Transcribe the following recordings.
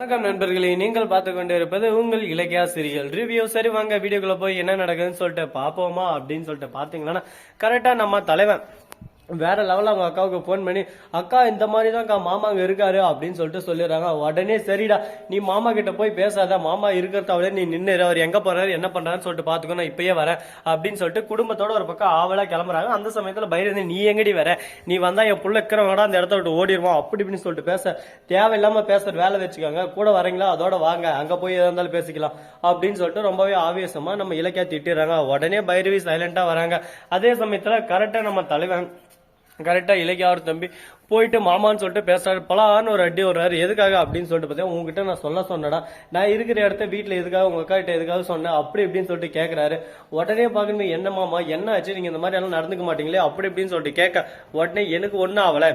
வணக்கம் நண்பர்களே நீங்கள் பார்த்து கொண்டு இருப்பது உங்கள் இலக்கியா சிறியல். ரிவ்யூ சரி வாங்க வீடியோக்குள்ள போய் என்ன நடக்குதுன்னு சொல்லிட்டு பாப்போமா அப்படின்னு சொல்லிட்டு பாத்தீங்கன்னா கரெக்டா நம்ம தலைவன் வேற லெவலில் அவங்க அக்காவுக்கு ஃபோன் பண்ணி அக்கா இந்த மாதிரி தான் மாமா அங்கே இருக்காரு அப்படின்னு சொல்லிட்டு சொல்லிடுறாங்க. உடனே சரிடா நீ மாமா கிட்ட போய் பேசாத மாமா இருக்கிறதாவே நீ நின்று அவர் எங்கே போறாரு என்ன பண்றாருன்னு சொல்லிட்டு பாத்துக்கோ நான் இப்பயே வரேன் அப்படின்னு சொல்லிட்டு குடும்பத்தோட ஒரு பக்கம் ஆவலாக கிளம்புறாங்க. அந்த சமயத்தில் பைரந்தி நீ எங்கடி வர? நீ வந்தா என் புள்ள இருக்கிறவங்கடா அந்த இடத்த விட்டு ஓடிடுவான் அப்படி இப்படின்னு சொல்லிட்டு பேச தேவையில்லாம பேசுகிற வேலை வச்சுக்கோங்க கூட வரீங்களா? அதோட வாங்க அங்கே போய் எதாக இருந்தாலும் பேசிக்கலாம் அப்படின்னு சொல்லிட்டு ரொம்பவே ஆவேசமாக நம்ம இலக்கியா திட்டுறாங்க உடனே பைரவி சைலண்ட்டாக வராங்க. அதே சமயத்தில் கரெக்டாக நம்ம தலைவன் கரெக்டாக இலக்கியா ஒரு தம்பி. போயிட்டு மாமான்னு சொல்லிட்டு பேசுறாரு. பலான்னு ஒரு அடி வர்றாரு எதுக்காக அப்படின்னு சொல்லிட்டு பார்த்தீங்கன்னா உங்ககிட்ட நான் சொல்ல சொன்னடா நான் இருக்கிற இடத்த வீட்டில் எதுக்காக உங்க அக்கா கிட்ட எதுக்காக சொன்னேன்? அப்படி இப்படின்னு சொல்லிட்டு கேட்குறாரு உடனே பார்க்கணும் என்ன மாமா என்ன ஆச்சு? நீங்க இந்த மாதிரி எல்லாம் நடந்துக்க மாட்டீங்களே? அப்படி இப்படின்னு சொல்லிட்டு கேட்க உடனே எனக்கு ஒன்றும் ஆகலை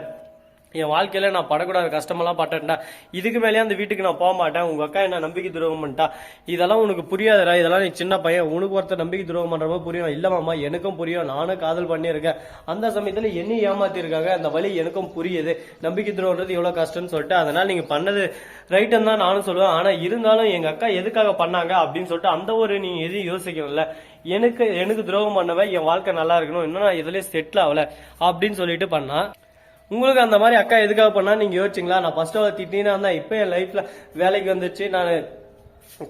என் வாழ்க்கையில நான் படக்கூடாத கஷ்டமெல்லாம் பட்டேன்டா. இதுக்கு மேலேயே அந்த வீட்டுக்கு நான் போக மாட்டேன். உங்க அக்கா என்ன நம்பிக்கை துரோகம் பண்ணிட்டா இதெல்லாம் உனக்கு புரியாதுடா. இதெல்லாம் நீ சின்ன பையன். உனக்கு ஒருத்தர் நம்பிக்கை துரோகம் பண்ற மாதிரி புரியும். இல்ல எனக்கும் புரியும். நானும் காதல் பண்ணியிருக்கேன். அந்த சமயத்துல என்னையும் ஏமாத்திருக்காங்க. அந்த வழி எனக்கும் புரியுது. நம்பிக்கை துரோகம்ன்றது எவ்வளோ கஷ்டம்னு சொல்லிட்டு அதனால நீங்க பண்ணது ரைட்டுன்னு தான் நானும் சொல்லுவேன். ஆனா இருந்தாலும் எங்க அக்கா எதுக்காக பண்ணாங்க அப்படின்னு சொல்லிட்டு அந்த ஒரு நீங்க எதையும் யோசிக்கணும்ல எனக்கு எனக்கு துரோகம் பண்ணவன் என் வாழ்க்கை நல்லா இருக்கணும். இன்னும் நான் இதுலயே செட்டில் ஆகல அப்படின்னு சொல்லிட்டு பண்ணா. உங்களுக்கு அந்த மாதிரி அக்கா எதுக்காக பண்ணா நீங்க யோசிச்சிங்களா? நான் ஃபர்ஸ்ட் அவ திட்டினா இருந்தா இப்போ என் லைஃப்ல வேலைக்கு வந்துச்சு. நான்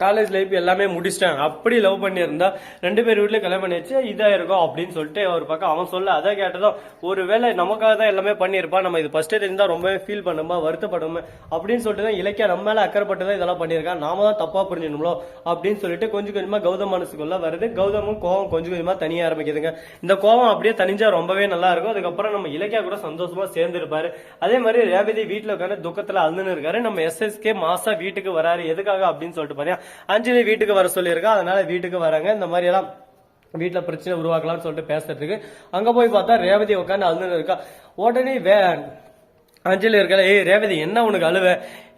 காலேஜ் லைஃப் எல்லாமே முடிச்சிட்டேன் அப்படி லவ் பண்ணியிருந்தா ரெண்டு பேர் வீட்லயும் கல்யாணம் பண்ணிச்சு இதா இருக்கும் அப்படின்னு சொல்லிட்டு ஒரு பக்கம் அவன் சொல்ல அதை கேட்டதும் ஒருவேளை நமக்காக தான் எல்லாமே பண்ணியிருப்பான் நம்ம இது ஃபர்ஸ்டே தெரிஞ்சா ரொம்பவே ஃபீல் பண்ணுமா வருத்தப்படுமே அப்படின்னு சொல்லிட்டு தான் இலக்கியா நம்ம மேல அக்கறைப்பட்டு தான் இதெல்லாம் பண்ணியிருக்கான் நாம தான் தப்பா புரிஞ்சிடணும்ளோ அப்படின்னு சொல்லிட்டு கொஞ்சம் கொஞ்சமா கௌதம் மனசுக்குள்ள வருது. கௌதமும் கோவம் கொஞ்சம் கொஞ்சமா தனியாக ஆரம்பிக்குதுங்க. இந்த கோவம் அப்படியே தனிஞ்சா ரொம்பவே நல்லா இருக்கும். அதுக்கப்புறம் நம்ம இலக்கியா கூட சந்தோஷமா சேர்ந்துருப்பாரு. அதே மாதிரி ரேவதி வீட்டுல உட்காந்து துக்கத்துல அழுதுன்னு இருக்காரு. நம்ம எஸ்எஸ்கே மாசா வீட்டுக்கு வராரு. எதுக்காக அப்படின்னு சொல்லிட்டு சரியா அஞ்சலி வீட்டுக்கு வர சொல்லியிருக்கா அதனால வீட்டுக்கு வராங்க. இந்த மாதிரி எல்லாம் வீட்டுல பிரச்சனை உருவாக்கலாம்னு சொல்லிட்டு பேசுறதுக்கு அங்க போய் பார்த்தா ரேவதி உட்காந்து அழுதுன்னு இருக்கா. உடனே வே அஞ்சலி இருக்கல ஏய் ரேவதி என்ன உனக்கு அழுவ?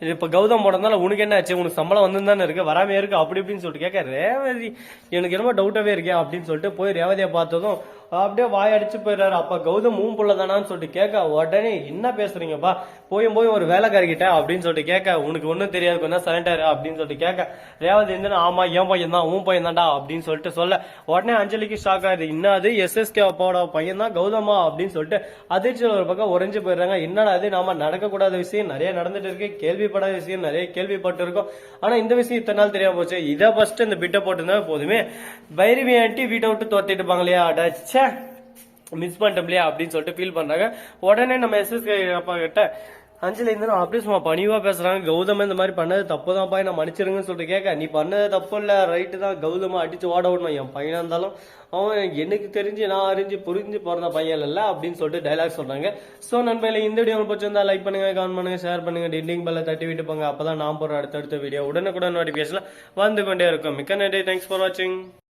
இது இப்ப கௌதம் போனதுனால உனக்கு என்ன ஆச்சு? உனக்கு சம்பளம் வந்து தானே இருக்கு. வராமே இருக்கு? அப்படி இப்படின்னு சொல்லிட்டு கேட்க ரேவதி எனக்கு என்னமோ டவுட்டாவே இருக்கே அப்படின்னு சொல்லிட்டு போய் ரேவதியை பார்த்ததும் அப்படியே வாய் அடிச்சு போயிடுறாரு. அப்ப கௌதம் மூணு புள்ள தானான்னு சொல்லிட்டு கேட்க உடனே என்ன பேசுறீங்கப்பா? போயும் போய் ஒரு வேலைக்காரிக்கிட்ட அப்படின்னு சொல்லிட்டு கேட்க உனக்கு ஒன்றும் தெரியாது கொஞ்சம் சரண்டர் அப்படின்னு சொல்லிட்டு கேட்க ரேவதி இருந்தா ஆமா என் பையன் தான் உன் பையன் தான்டா அப்படின்னு சொல்லிட்டு சொல்ல. உடனே அஞ்சலிக்கு ஷாக் ஆகுது. என்னது எஸ்எஸ்கே அப்பாவோட பையன் தான் கௌதமா அப்படின்னு சொல்லிட்டு அதிர்ச்சியில் ஒரு பக்கம் உறைஞ்சு போயிடுறாங்க. என்னடா அது நாம நடக்கக்கூடாத விஷயம் நிறைய நடந்துட்டு இருக்கு. கேள்விப்படாத விஷயம் நிறைய கேள்விப்பட்டிருக்கோம். ஆனா இந்த விஷயம் இத்தனை நாள் தெரியாம போச்சு. இதை ஃபர்ஸ்ட் இந்த பிட்டை போட்டிருந்தா போதுமே. பைரவி ஆண்டி வீட்டை விட்டு தோத்திட்டு இருப்பாங்க இல்லையா? அடாச்சே மிஸ் பண்ணிட்டோம்லையா அப்படின்னு சொல்லிட்டு ஃபீல் பண்றாங்க. உடனே நம்ம எஸ்எஸ்கே அப்பா கிட்ட அஞ்சலி இருந்தாலும் அப்படியே சும்மா பணிவா பேசுறாங்க. கௌதம் இந்த மாதிரி பண்ணது தப்பு தான்ப்பா நான் மன்னிச்சிருங்கன்னு சொல்லிட்டு கேட்க நீ பண்ணது தப்பு இல்ல ரைட்டு தான். கௌதமா அடிச்சு ஓட விடணும் என் பையனா இருந்தாலும். அவன் எனக்கு தெரிஞ்சு நான் அறிஞ்சு புரிஞ்சு பிறந்த பையன் இல்ல அப்படின்னு சொல்லிட்டு டைலாக் சொல்றாங்க. சோ நண்பர்களே இந்த வீடியோ உங்களுக்கு பிடிச்சிருந்தா லைக் பண்ணுங்க கமெண்ட் பண்ணுங்க ஷேர் பண்ணுங்க டிண்டிங் பெல்ல தட்டி விட்டு போங்க. அப்பதான் நான் போற அடுத்தடுத்த வீடியோ உடனுக்குடன் நோட்டிபிகேஷன் வந்து கொண்டே இருக்கும். மிக்க நன்றி. தேங்க்ஸ் ஃபார் வாட்சிங்